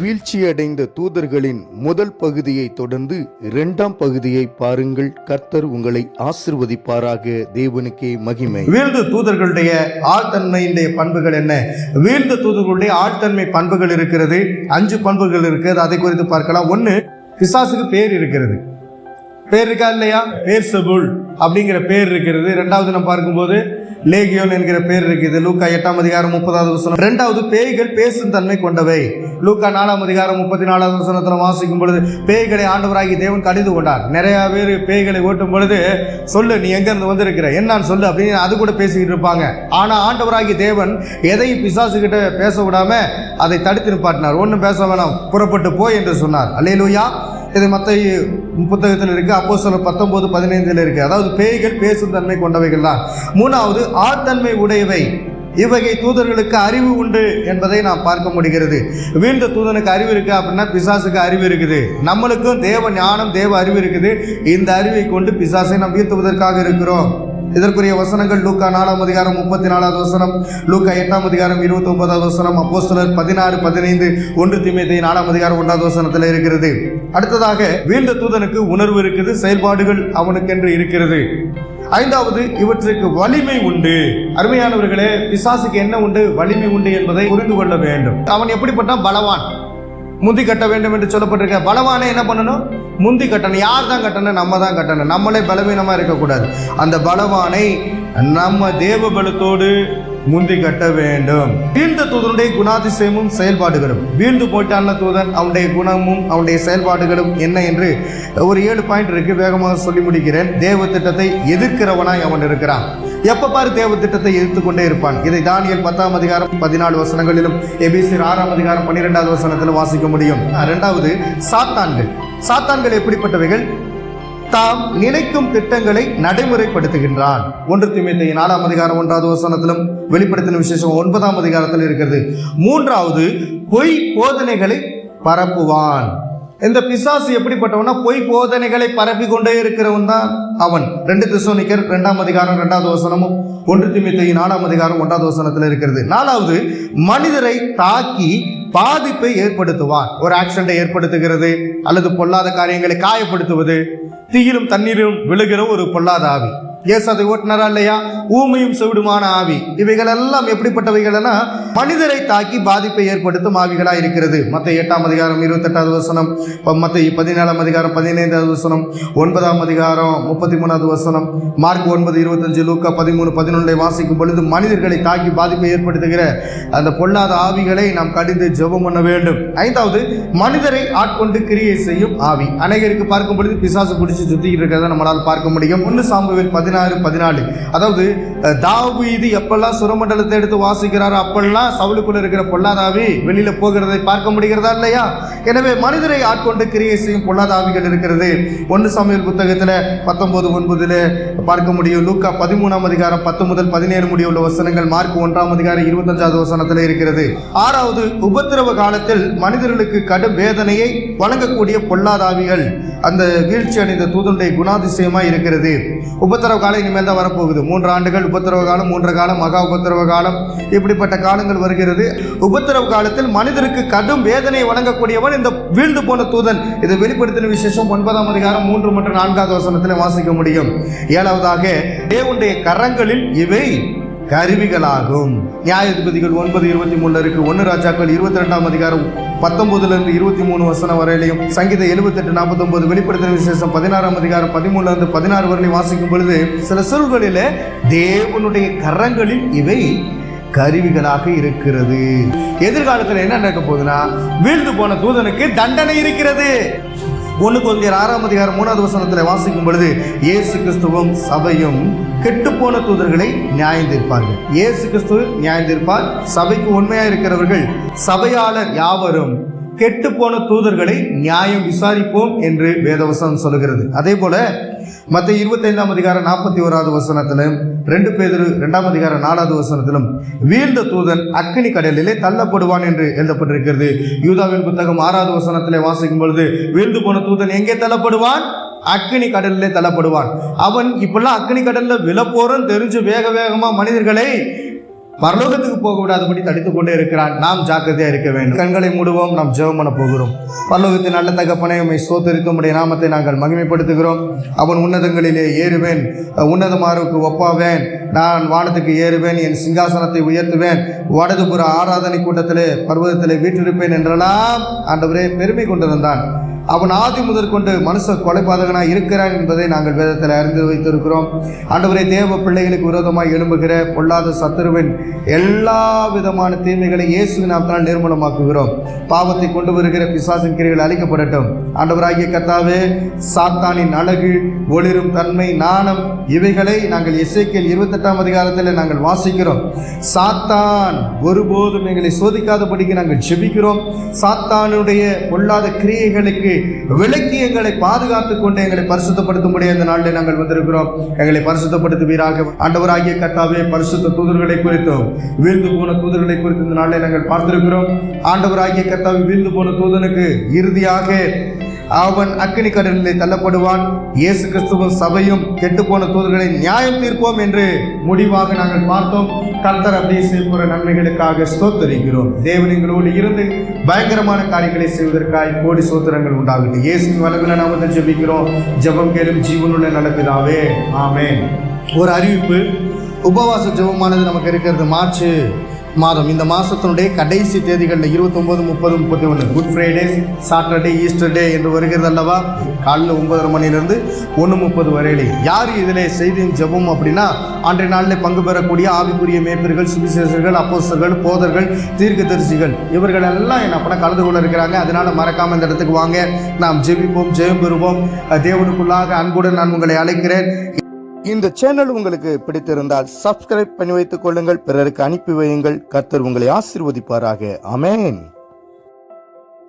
வீழ்ச்சியடைந்த தூதர்களின் முதல் பகுதியை தொடர்ந்து இரண்டாம் பகுதியை பாருங்கள். கர்த்தர் உங்களை ஆசிர்வதிப்பாராக. தேவனுக்கே மகிமை. வீழ்ந்த தூதர்களுடைய ஆழ்த்தன்மையுடைய பண்புகள் என்ன? வீழ்ந்த தூதர்களுடைய ஆழ்த்தன்மை பண்புகள் இருக்கிறது. அஞ்சு பண்புகள் இருக்கிறது. அதை குறித்து பார்க்கலாம். ஒன்று பிசாசுக்கு பேர் இருக்கிறது. பேர் இருக்கா இல்லையா? பேர் செபுல் அப்படிங்கிற பேர் இருக்கிறது. ரெண்டாவது நம்ம பார்க்கும்போது லேகியோன் என்கிற பேர் இருக்குது. லூக்கா எட்டாம் அதிகாரம் முப்பதாவது வசனம். ரெண்டாவது பேய்கள் பேசும் தன்மை கொண்டவை. லூக்கா நாலாம் அதிகாரம் முப்பத்தி நாலாவது வசனத்தில் வாசிக்கும் பொழுது பேய்களை ஆண்டவராகி தேவன் கடிந்து கொண்டார். நிறைய பேர் பேய்களை ஓட்டும் பொழுது சொல்லு நீ எங்கேருந்து வந்திருக்கிற? என்னான்னு சொல்லு அப்படின்னு அது கூட பேசிக்கிட்டு இருப்பாங்க. ஆனால் ஆண்டவராகி தேவன் எதையும் பிசாசுக்கிட்ட பேச விடாமல் அதை தடுத்து நிப்பாட்டினார். ஒன்றும் பேச வேணாம் புறப்பட்டு போய் என்று சொன்னார். அல்லேலூயா. இது மற்ற புத்தகத்தில் இருக்குது அப்போ சில பத்தொம்போது பதினைந்தில் இருக்குது அதாவது பேய்கள் பேசும் தன்மை கொண்டவைகள் தான் மூணாவது ஆத்தன்மை உடையவை. இவ்வகை தூதர்களுக்கு அறிவு உண்டு என்பதை நாம் பார்க்க முடிகிறது. வீழ்ந்த தூதனுக்கு அறிவு இருக்கு அப்படின்னா பிசாசுக்கு அறிவு இருக்குது. நம்மளுக்கும் தேவ ஞானம் தேவ அறிவு இருக்குது. இந்த அறிவை கொண்டு பிசாசை நாம் வீழ்த்துவதற்காக இருக்கிறோம். இதற்குரிய வசனங்கள் லூக்கா நாலாம் அதிகாரம் முப்பத்தி நாலாவது வசனம் லூக்கா எட்டாம் அதிகாரம் இருபத்தி ஒன்பதாவது வசனம் அப்போஸ்தலர் பதினாறு பதினைந்து ஒன்று திமேதை நாலாம் அதிகாரம் ஒன்றாவது வசனத்தில் இருக்கிறது. அடுத்ததாக வீழ்ந்த தூதனுக்கு உணர்வு இருக்குது செயல்பாடுகள் அவனுக்கென்று இருக்கிறது. ஐந்தாவது இவற்றுக்கு வலிமை உண்டு. அருமையானவர்களே பிசாசுக்கு என்ன உண்டு? வலிமை உண்டு என்பதை புரிந்து கொள்ள வேண்டும். அவன் எப்படிப்பட்ட பலவான்? முந்தி கட்ட வேண்டும் என்று சொல்லப்பட்டிருக்க. பலவானை என்ன பண்ணணும்? முந்தி கட்டணும். யார் தான் கட்டணும்? நம்ம தான் கட்டணும். நம்மளே பலவீனமாக இருக்கக்கூடாது. அந்த பலவானை நம்ம தேவ பலத்தோடு முந்தி கட்ட வேண்டும். வீழ்ந்த தூதனுடைய குணாதிசயமும் செயல்பாடுகளும். வீழ்ந்து போயிட்டான தூதன் அவனுடைய குணமும் அவனுடைய செயல்பாடுகளும் என்ன என்று ஒரு ஏழு பாயிண்ட் இருக்கு வேகமாக சொல்லி முடிக்கிறேன். தேவ திட்டத்தை எதிர்க்கிறவனாய் அவன் இருக்கிறான். எப்ப பாரு தேவ திட்டத்தை எதிர்த்து கொண்டே இருப்பான். இதை தானியல் பத்தாம் அதிகாரம் பதினாலு வசனங்களிலும் எபிசி ஆறாம் அதிகாரம் பன்னிரெண்டாவது வசனத்திலும் வாசிக்க முடியும். இரண்டாவது சாத்தான்கள். சாத்தான்கள் எப்படிப்பட்டவைகள்? தாம் நினைக்கும் திட்டங்களை நடைமுறைப்படுத்துகின்றான் ஒன்று திமுத்தி நாலாம் அதிகாரம் ஒன்றாவது வசனத்திலும் வெளிப்படுத்தின விசேஷம் ஒன்பதாம் அதிகாரத்தில் இருக்கிறது. மூன்றாவது பொய் போதனைகளை பரப்புவான். இந்த பிசாசு எப்படிப்பட்டவனா? பொய் போதனைகளை பரப்பி கொண்டே இருக்கிறவன் தான் அவன். ரெண்டு திசோனிக்கர் ரெண்டாம் அதிகாரம் ரெண்டாவது வசனமும் ஒன்று திமுத்தி நாலாம் அதிகாரம் ஒன்றாவது வசனத்தில் இருக்கிறது. நாலாவது மனிதரை தாக்கி பாதிப்பை ஏற்படுத்துவான் ஒரு ஆக்சிடென்ட்டை ஏற்படுத்துகிறது அல்லது பொல்லாத காரியங்களை காயப்படுத்துவது தீயிலும் தண்ணீரிலும் விழுகிற ஒரு பொல்லாத ஆவி. ஏசு அதை இல்லையா? ஊமையும் செவிடுமான ஆவி. இவைகள் எல்லாம் எப்படிப்பட்டவைகள்னா மனிதரை தாக்கி பாதிப்பை ஏற்படுத்தும் ஆவிகளா இருக்கிறது. மத்த எட்டாம் அதிகாரம் இருபத்தெட்டாவது வசனம் மத்த பதினேழாம் அதிகாரம் பதினைந்தாவது வசனம் ஒன்பதாம் அதிகாரம் முப்பத்தி மூணாவது வசனம் மார்க் ஒன்பது இருபத்தஞ்சு லூக்கா பதிமூணு பதினொன்றை வாசிக்கும் பொழுது மனிதர்களை தாக்கி பாதிப்பை ஏற்படுத்துகிற அந்த பொல்லாத ஆவிகளை நாம் கடிந்து ஜெபம் பண்ண வேண்டும். ஐந்தாவது மனிதரை ஆட்கொண்டு கிரியை செய்யும் ஆவி. அநேகருக்கு பார்க்கும் பொழுது பிசாசு பிடிச்சி சுத்திக்கிட்டு இருக்கிறத நம்மளால் பார்க்க முடியும். ஒன்று சாம்புவில் பதினாறு பதினாலு. அதாவது அஹ், தாவீது எப்பெல்லாம் சுரமண்டலத்தை எடுத்து வாசிக்கிறாரோ அப்பெல்லாம் சவுளுக்குள்ள இருக்கிற பொல்லாதாவி வெளியில போகிறதை பார்க்க முடிகிறதா இல்லையா? எனவே மனிதரை ஆட்கொண்டு கிரியை செய்யும் பொல்லாதாவிகள் இருக்கிறது. ஒன்று சமையல் புத்தகத்தில் பத்தொன்பது ஒன்பதுல பார்க்க முடியும். லூக்கா பதிமூணாம் அதிகாரம் பத்து முதல் பதினேழு முடிய உள்ள வசனங்கள் மார்க் ஒன்றாம் அதிகாரம் இருபத்தஞ்சாவது வசனத்தில் இருக்கிறது. ஆறாவது உபத்திரவ காலத்தில் மனிதர்களுக்கு கடும் வேதனையை வழங்கக்கூடிய பொல்லாதாவிகள். அந்த வீழ்ச்சி அடைந்த தூதனுடைய குணாதிசயமாக இருக்கிறது. உபத்திரவ காலம் இனிமேல் தான் வரப்போகுது. மூன்று ஆண்டுகள் உபத்திரவ காலம் மூன்று காலம் மகா உபத்திரவ காலம் இப்படிப்பட்ட காலங்கள் வருகிறது. உபத்திரவ காலத்தில் மனிதருக்கு கடும் வேதனை வழங்கக்கூடியவன் இந்த வீழ்ந்து போன தூதன். இதை வெளிப்படுத்தின விசேஷம் ஒன்பதாம் அதிகாரம் மூன்று மற்றும் நான்காவது வசனத்தில் வாசிக்க முடியும். ஏழாவதாக தேவனுடைய கரங்களில் இவை கருவிகளாகும். நியாயாதிபதிகள் ஒன்பது இருபத்தி மூணுல இருக்கு. ஒன்று ராஜாக்கள் இருபத்தி ரெண்டாம் அதிகாரம் பத்தொன்பதுல இருந்து இருபத்தி மூணு வசனம் வரையிலையும் சங்கீத எழுபத்தெட்டு நாற்பத்தொன்பது வெளிப்படுத்தின விசேஷம் பதினாறாம் அதிகாரம் பதிமூணுல இருந்து பதினாறு வரையிலும் வாசிக்கும் பொழுது சில சொல்களில தேவனுடைய கரங்களில் இவை கருவிகளாக இருக்கிறது. எதிர்காலத்தில் என்ன நடக்க போகுதுன்னா வீழ்ந்து போன தூதனுக்கு தண்டனை இருக்கிறது. ஒன்று கொஞ்சம் ஆறாம் அதிகாரம் மூணாவது வசனத்தில் வாசிக்கும் பொழுது இயேசு கிறிஸ்துவும் சபையும் கெட்டுப்போன தூதர்களை நியாயம் தீர்ப்பார்கள். இயேசு கிறிஸ்து நியாயம் தீர்ப்பார். சபைக்கு உண்மையா இருக்கிறவர்கள் சபையாளர் யாவரும் கெட்டுப்போன தூதர்களை நியாயம் விசாரிப்போம் என்று வேதவசனம் சொல்லுகிறது. அதே போல மற்ற இருபத்தைந்தாம் அதிகாரம் நாற்பத்தி ஓராவது வசனத்திலும் ரெண்டு பேர் ரெண்டாம் அதிகாரம் நாலாவது வசனத்திலும் வீழ்ந்த தூதன் அக்கினி கடலிலே தள்ளப்படுவான் என்று எழுதப்பட்டிருக்கிறது. யூதாவின் புத்தகம் ஆறாவது வசனத்திலே வாசிக்கும் பொழுது வீழ்ந்து போன தூதன் எங்கே தள்ளப்படுவான்? அக்னி கடல்லே தள்ளப்படுவான். அவன் இப்பெல்லாம் அக்னி கடல்ல விழப்போறன்னு தெரிஞ்சு வேக வேகமா மனிதர்களை பரலோகத்துக்கு போக விடாதபடி தடுத்து கொண்டே இருக்கிறான். நாம் ஜாக்கிரதையா இருக்க வேண்டும். கண்களை மூடுவோம் நாம் ஜெபம் பண்ண போகிறோம். பரலோகத்தின் நல்ல தகப்பனை உண்மை சோத்தரித்து உடைய நாமத்தை நாங்கள் மகிமைப்படுத்துகிறோம். அவன் உன்னதங்களிலே ஏறுவேன். உன்னதமாருக்கு ஒப்பாவேன். நான் வானத்துக்கு ஏறுவேன் என் சிங்காசனத்தை உயர்த்துவேன். வடதுபுற ஆராதனை கூட்டத்திலே பர்வதத்திலே வீட்டிருப்பேன் என்றெல்லாம் ஆண்டவரே பெருமை கொண்டிருந்தான். அவன் ஆதி முதற் கொண்டு மனுஷ கொலைபாதகனாக இருக்கிறான் என்பதை நாங்கள் வேதத்தில் அறிந்து வைத்திருக்கிறோம். ஆண்டவரே தேவ பிள்ளைகளுக்கு விரோதமாக எழும்புகிற பொல்லாத சத்துருவின் எல்லா விதமான தீமைகளை இயேசுவின் நாமத்தினால் நிர்மூலமாக்குகிறோம். பாவத்தை கொண்டு வருகிற பிசாசின் கிரிகள் அழிக்கப்படட்டும். ஆண்டவராகிய கத்தாவே சாத்தானின் அழகு ஒளிரும் தன்மை நாணம் இவைகளை நாங்கள் இசைக்கியல் இருபத்தெட்டாம் அதிகாரத்தில் நாங்கள் வாசிக்கிறோம். சாத்தான் ஒருபோதும் எங்களை சோதிக்காதபடிக்கு நாங்கள் ஜெபிக்கிறோம். சாத்தானுடைய பொல்லாத கிரியைகளுக்கு விலக்கி எங்களை பாதுகாத்துக் கொண்டு எங்களை பரிசுத்தப்படுத்தும்படி இந்த நாளில் நாங்கள் வந்திருக்கிறோம். எங்களை பரிசுத்தப்படுத்துவீராக ஆண்டவராகிய கர்த்தாவே பரிசுத்த தூதர்களை குறித்தும் வீழ்ந்து போன தூதர்களை குறித்து இந்த நாளில் நாங்கள் பார்த்திருக்கிறோம். ஆண்டவராகிய கர்த்தாவே வீழ்ந்து போன தூதனுக்கு இறுதியாக அவன் அக்கினி கடலிலே தள்ளப்படுவான். இயேசு கிறிஸ்துவும் சபையும் கெட்டுப்போன தூதர்களை நியாயம் தீர்ப்போம் என்று முடிவாக நாங்கள் பார்த்தோம். கர்த்தர் அப்படியே செய்யப்போற நன்மைகளுக்காக ஸ்தோத்தரிக்கிறோம். தேவன் எங்களோடு இருந்து பயங்கரமான காரியங்களை செய்வதற்காக கோடி சோத்திரங்கள் உண்டாகட்டும். இயேசுவின் வளவில நாமத்தை ஜெபிக்கிறோம். ஜெபம் கேளும் ஜீவனுள்ள நடப்பிதாவே ஆமே ஒரு அறிவிப்பு. உபவாச ஜெபமானது நமக்கு இருக்கிறது. மார்ச் மாதம் இந்த மாதத்தினுடைய கடைசி தேதிகளில் இருபத்தொம்போது முப்பது முப்பத்தி ஒன்று good Friday Saturday Easter day என்று வருகிறது அல்லவா? காலையில் ஒன்பதரை மணிலிருந்து ஒன்று முப்பது வரையிலே. யார் இதில் செய்தியும் ஜெபம் அப்படின்னா அன்றைய நாளில் பங்கு பெறக்கூடிய ஆவிக்குரிய மேய்ப்பர்கள் சுவிசேஷர்கள் அப்போசர்கள் போதர்கள் தீர்க்கதரிசிகள் இவர்கள் எல்லாம் என்ன பண்ண கலந்து கொள்ள இருக்கிறாங்க. அதனால் மறக்காமல் இந்த இடத்துக்கு வாங்க. நாம் ஜெபிப்போம் ஜெயம் பெறுவோம். தேவனுக்குள்ளாக அன்புடன் நான் உங்களை அழைக்கிறேன். இந்த சேனல் உங்களுக்கு பிடித்திருந்தால் சப்ஸ்கிரைப் பண்ணி வைத்துக் கொள்ளுங்கள் பிறருக்கு அனுப்பி வையுங்கள். கர்த்தர் உங்களை ஆசீர்வதிப்பாராக. அமேன்